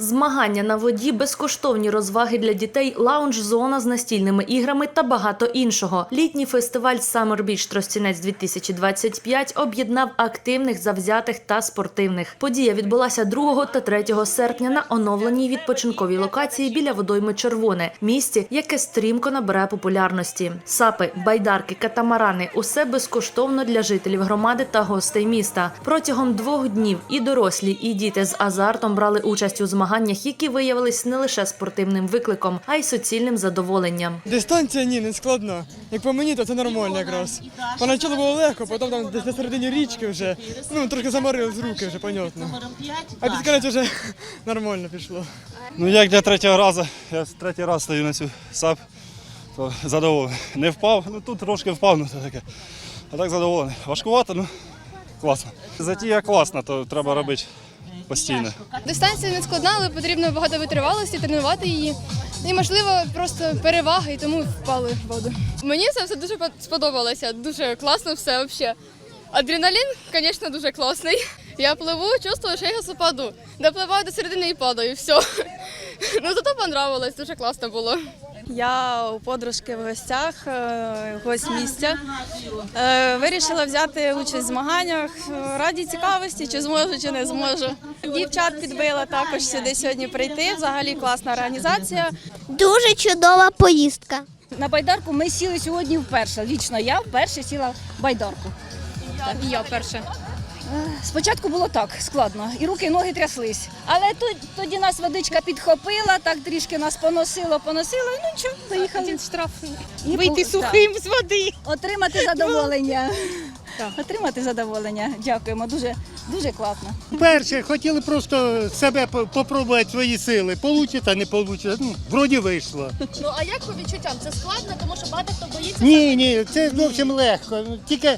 Змагання на воді, безкоштовні розваги для дітей, лаунж-зона з настільними іграми та багато іншого. Літній фестиваль Summer Beach Тростянець 2025 об'єднав активних, завзятих та спортивних. Подія відбулася 2 та 3 серпня на оновленій відпочинковій локації біля водойми Червоне, місці, яке стрімко набирає популярності. Сапи, байдарки, катамарани усе безкоштовно для жителів громади та гостей міста. Протягом двох днів і дорослі, і діти з азартом брали участь у змаганнях, які виявились не лише спортивним викликом, а й суцільним задоволенням. Дистанція ні, не складна. Як по мені, то це нормально якраз. Поначалу було легко, потім там десь на середині річки вже, ну трошки заморили з руки вже, понятно. А під кінець вже нормально пішло. Ну як для третього разу, я третій раз стою на цю САП, то задоволений. Не впав, ну тут трошки впав, ну це таке. А так задоволений. Важкувато, ну класно. Затія класна, то треба робити постійно. Дистанція не складна, але потрібно багато витривалості, тренувати її. І можливо просто перевага, і тому впали в воду. Мені це все дуже сподобалося. Дуже класно все взагалі. Адреналін, звісно, дуже класний. Я пливу, чувствую, що я западу. Допливаю до середини і падаю, і все. Ну зато понравилось, дуже класно було. Я у подружки в гостях, е, гость місця. Е, Вирішила взяти участь в змаганнях раді цікавості, чи зможу, чи не зможу. Дівчат підбила також сюди сьогодні прийти. Взагалі класна організація. Дуже чудова поїздка. На байдарку ми сіли сьогодні вперше. Лічно я вперше сіла в байдарку. І я перша. Спочатку було так складно, і руки, і ноги тряслись. Але тут тоді нас водичка підхопила, так трішки нас поносило, поносило, і ну нічого, доїхали. штраф. І Вийти пол- сухим з води. Отримати задоволення. Отримати задоволення. Дякуємо, дуже, дуже класно. Перше, хотіли просто себе по- попробувати свої сили. Получиться, не получиться. Ну, вроді вийшло. Ну а як по відчуттям? Це складно, тому що багато хто боїться. Ні, ні, це зовсім легко. Ну, Тільки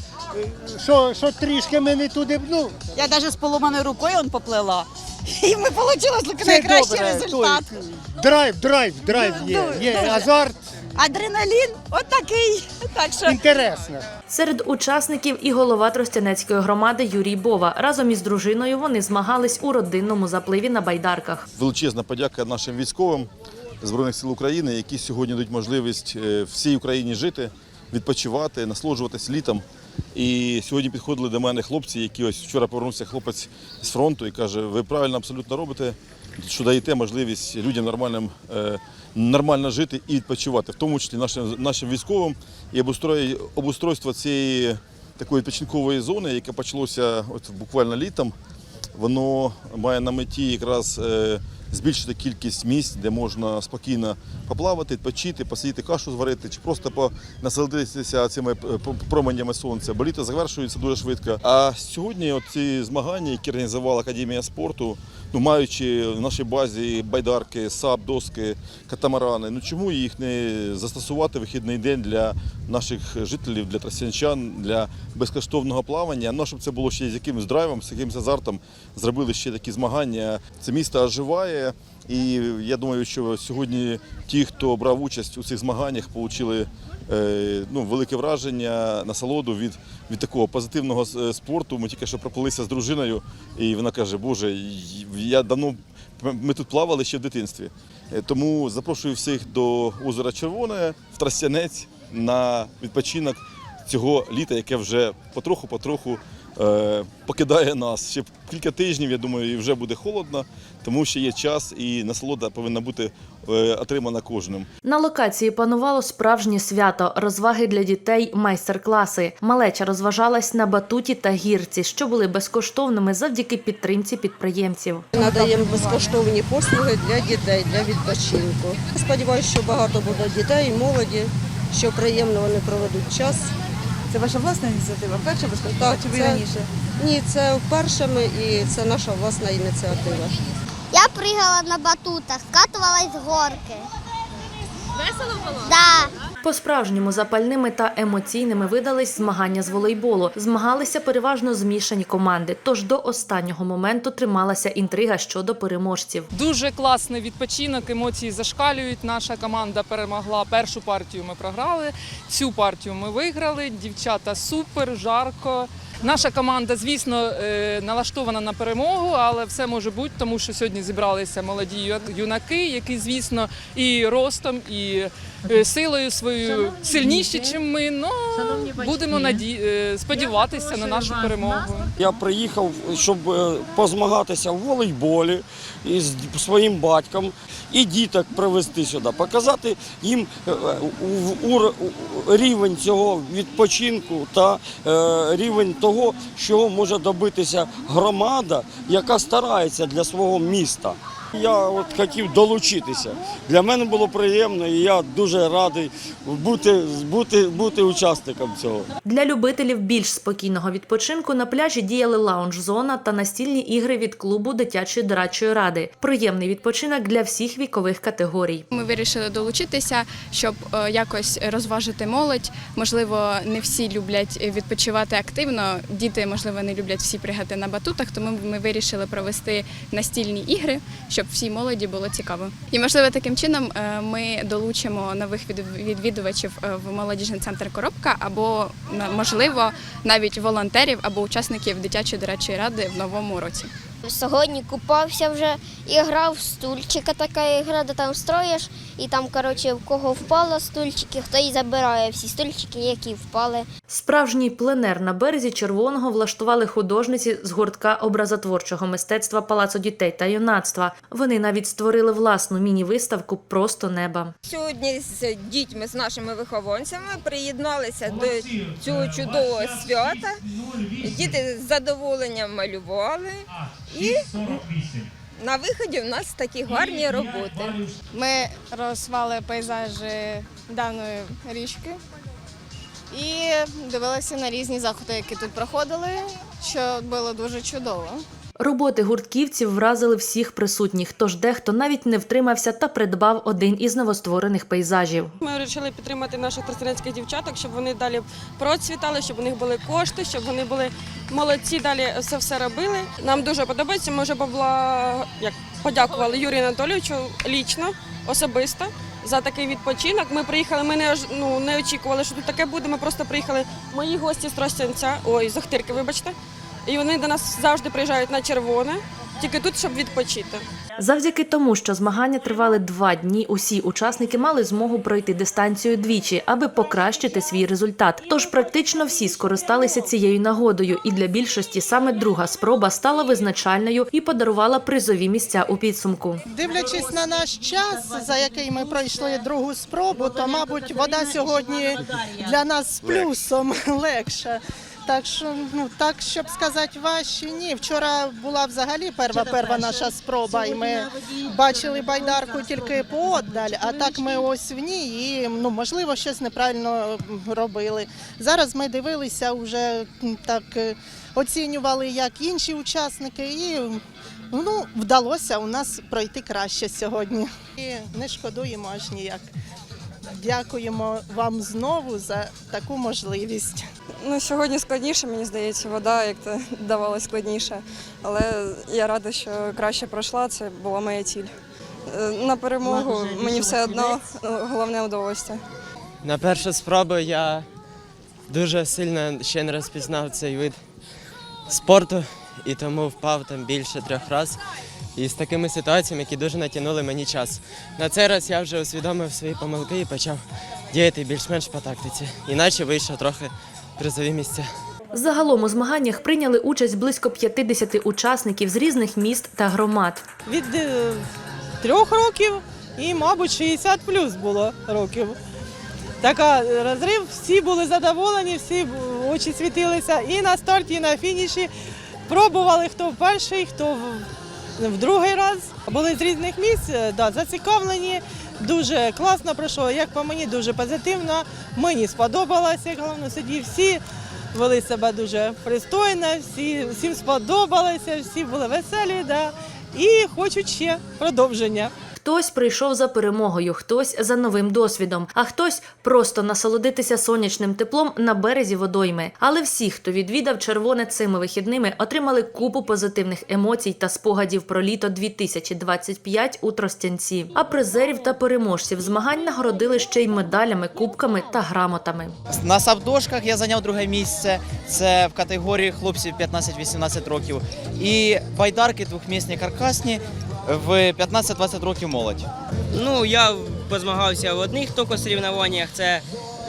що, що трішки ми не туди. Ну, Я навіть з поломаною рукою он поплила. І ми це найкращий добре. результат. Той, драйв, драйв, драйв є. Є азарт, Адреналін отакий. Так що інтересно. Серед учасників і голова Тростянецької громади Юрій Бова. Разом із дружиною вони змагались у родинному запливі на байдарках. величезна подяка нашим військовим Збройних сил України, які сьогодні дають можливість е, всій Україні жити, відпочивати, насолоджуватись літом. І сьогодні підходили до мене хлопці, які ось вчора повернувся хлопець з фронту і каже: ви правильно абсолютно робите, що даєте можливість людям нормальним, е, нормально жити і відпочивати, в тому числі нашим, нашим військовим і обустрой- обустройство цієї такої відпочинкової зони, яке почалося от буквально літом. Воно має на меті якраз е, збільшити кількість місць, де можна спокійно поплавати, почити, посидіти кашу зварити, чи просто насолодитися цими е, променями сонця. Бо літо завершується дуже швидко. А сьогодні ці змагання, які організувала Академія спорту, ну маючи в нашій базі байдарки, сап, доски, катамарани, ну чому їх не застосувати вихідний день для наших жителів, для тростянчан, для безкоштовного плавання? Ну, щоб це було ще з якимось драйвом, з якимось азартом, зробили ще такі змагання. Це місто оживає. І я думаю, що сьогодні ті, хто брав участь у цих змаганнях, отримали ну, велике враження, насолоду від, від такого позитивного е, спорту. Ми тільки що пропилися з дружиною, і вона каже, Боже, я давно ми тут плавали ще в дитинстві. Е, Тому запрошую всіх до озера Червоне в Тростянець на відпочинок цього літа, яке вже потроху-потроху е, покидає нас. Ще кілька тижнів, я думаю, і вже буде холодно, тому що є час і насолода повинна бути е, отримана кожним. На локації панувало справжнє свято, розваги для дітей, майстер-класи. Малеча розважалась на батуті та гірці, що були безкоштовними завдяки підтримці підприємців. надаємо безкоштовні послуги для дітей, для відпочинку. Сподіваюся, що багато буде дітей, молоді, що приємно вони проведуть час. Це ваша власна ініціатива? Перша безкоштовна чи ви раніше? Ні, це вперше ми і це наша власна ініціатива. Я пригала на батутах, скатувалась з горки. Весело було? Да. По-справжньому запальними та емоційними видались змагання з волейболу. Змагалися переважно змішані команди. Тож до останнього моменту трималася інтрига щодо переможців. Дуже класний відпочинок, емоції зашкалюють. Наша команда перемогла. Першу партію ми програли, цю партію ми виграли. Дівчата супер, жарко. Наша команда, звісно, е, налаштована на перемогу, але все може бути, тому що сьогодні зібралися молоді юнаки, які, звісно, і ростом, і е, силою своєю сильніші, ніж ми. Ну будемо наді... е, сподіватися на нашу перемогу. Я приїхав, щоб позмагатися в волейболі із своїм батьком і діток привезти сюди, показати їм рівень цього відпочинку та рівень того, що може добитися громада, яка старається для свого міста. Я от хотів долучитися. Для мене було приємно, і я дуже радий бути, бути, бути учасником цього. Для любителів більш спокійного відпочинку на пляжі діяли лаунж-зона та настільні ігри від клубу дитячої дорадчої ради. Приємний відпочинок для всіх вікових категорій. Ми вирішили долучитися, щоб е, якось розважити молодь. Можливо, не всі люблять відпочивати активно. Діти, можливо, не люблять всі пригати на батутах, тому ми вирішили провести настільні ігри, щоб всій молоді було цікаво. І можливо, таким чином е, ми долучимо нових від- відвідувачів е, в молодіжний центр Коробка або можливо навіть волонтерів або учасників дитячої дорадчої ради в новому році. Сьогодні купався вже і грав в стульчика, така ігра, де там строїш, і там, коротше, в кого впало стульчики, хто і забирає всі стульчики, які впали. Справжній пленер на березі червоного влаштували художниці з гуртка образотворчого мистецтва Палацу дітей та юнацтва. Вони навіть створили власну міні-виставку Просто неба. Сьогодні з дітьми, з нашими вихованцями приєдналися до цього чудового свята. Діти з задоволенням малювали і на виході в нас такі гарні роботи. Ми розвали пейзажі даної річки і дивилися на різні заходи, які тут проходили, що було дуже чудово. Роботи гуртківців вразили всіх присутніх, тож дехто навіть не втримався та придбав один із новостворених пейзажів. Ми вирішили підтримати наших тростянецьких дівчаток, щоб вони далі процвітали, щоб у них були кошти, щоб вони були молодці, далі все все робили. Нам дуже подобається. Ми вже побла... як подякували Юрію Анатолійовичу лічно, особисто за такий відпочинок. Ми приїхали, ми не, ну, не очікували, що тут таке буде. Ми просто приїхали. Мої гості з Тростянця, ой, з Охтирки, вибачте. І вони до нас завжди приїжджають на червоне, тільки тут, щоб відпочити. Завдяки тому, що змагання тривали два дні, усі учасники мали змогу пройти дистанцію двічі, аби покращити свій результат. Тож практично всі скористалися цією нагодою, і для більшості саме друга спроба стала визначальною і подарувала призові місця у підсумку. Дивлячись на наш час, за який ми пройшли другу спробу, то мабуть вода сьогодні для нас з плюсом легша. Так що, ну так, щоб сказати важче, ні. Вчора була взагалі перва перва наша спроба, і ми бачили байдарку тільки поодаль, а так ми ось в ній і ну можливо щось неправильно робили. Зараз ми дивилися, вже так е, оцінювали, як інші учасники, і ну вдалося у нас пройти краще сьогодні. І не шкодуємо аж ніяк. Дякуємо вам знову за таку можливість. Ну, сьогодні складніше, мені здається, вода як то давалась складніше. Але я рада, що краще пройшла, це була моя ціль. Е, На перемогу мені все одно ну, головне удовольствие. На першу спробу я дуже сильно ще не розпізнав цей вид спорту і тому впав там більше трьох разів. І з такими ситуаціями, які дуже натягнули мені час. На цей раз я вже усвідомив свої помилки і почав діяти більш-менш по тактиці. Іначе вийшов трохи призові місця. Загалом у змаганнях прийняли участь близько 50 учасників з різних міст та громад. Від е, трьох років і, мабуть, 60 плюс було років. Така е, розрив, всі були задоволені, всі очі світилися і на старті, і на фініші. Пробували хто в перший, хто в, другий раз. Були з різних місць, е, да, зацікавлені. Дуже класно пройшло, як по мені, дуже позитивно. Мені сподобалося, як головне судді. Всі вели себе дуже пристойно, всі, всім сподобалося, всі були веселі, да. і хочуть ще продовження. Хто Хтось прийшов за перемогою, хтось за новим досвідом, а хтось просто насолодитися сонячним теплом на березі водойми. Але всі, хто відвідав червоне цими вихідними, отримали купу позитивних емоцій та спогадів про літо 2025 у Тростянці. А призерів та переможців змагань нагородили ще й медалями, кубками та грамотами. На савдошках я зайняв друге місце. Це в категорії хлопців 15-18 років. І байдарки двохмісні каркасні в 15-20 років молодь. Ну, я позмагався в одних тільки соревнованнях. Це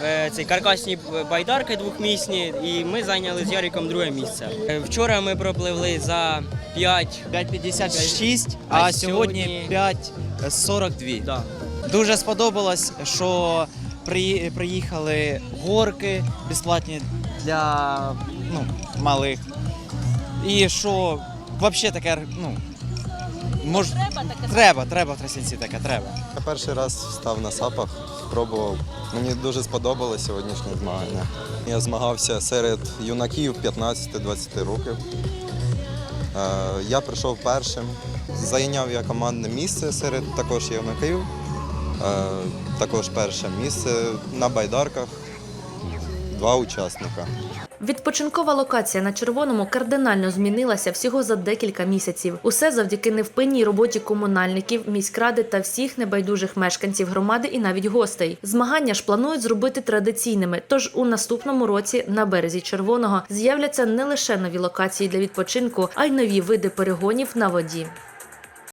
е, ці каркасні байдарки двохмісні, і ми зайняли з Яриком друге місце. Вчора ми пропливли за 5. 5,56, А а сьогодні сьогодні 5,42. Да. Дуже сподобалось, що при- приїхали горки безплатні для ну, малих. І що взагалі таке, ну, мож... треба, таке? треба в Тростянці таке, треба. Я перший раз став на сапах, спробував. Мені дуже сподобалось сьогоднішнє змагання. Я змагався серед юнаків 15-20 років. Е, Я прийшов першим, зайняв я командне місце серед також юнаків. Е, Також перше місце на байдарках. Два учасника. Відпочинкова локація на червоному кардинально змінилася всього за декілька місяців. Усе завдяки невпинній роботі комунальників, міськради та всіх небайдужих мешканців громади і навіть гостей. Змагання ж планують зробити традиційними. Тож у наступному році на березі червоного з'являться не лише нові локації для відпочинку, а й нові види перегонів на воді.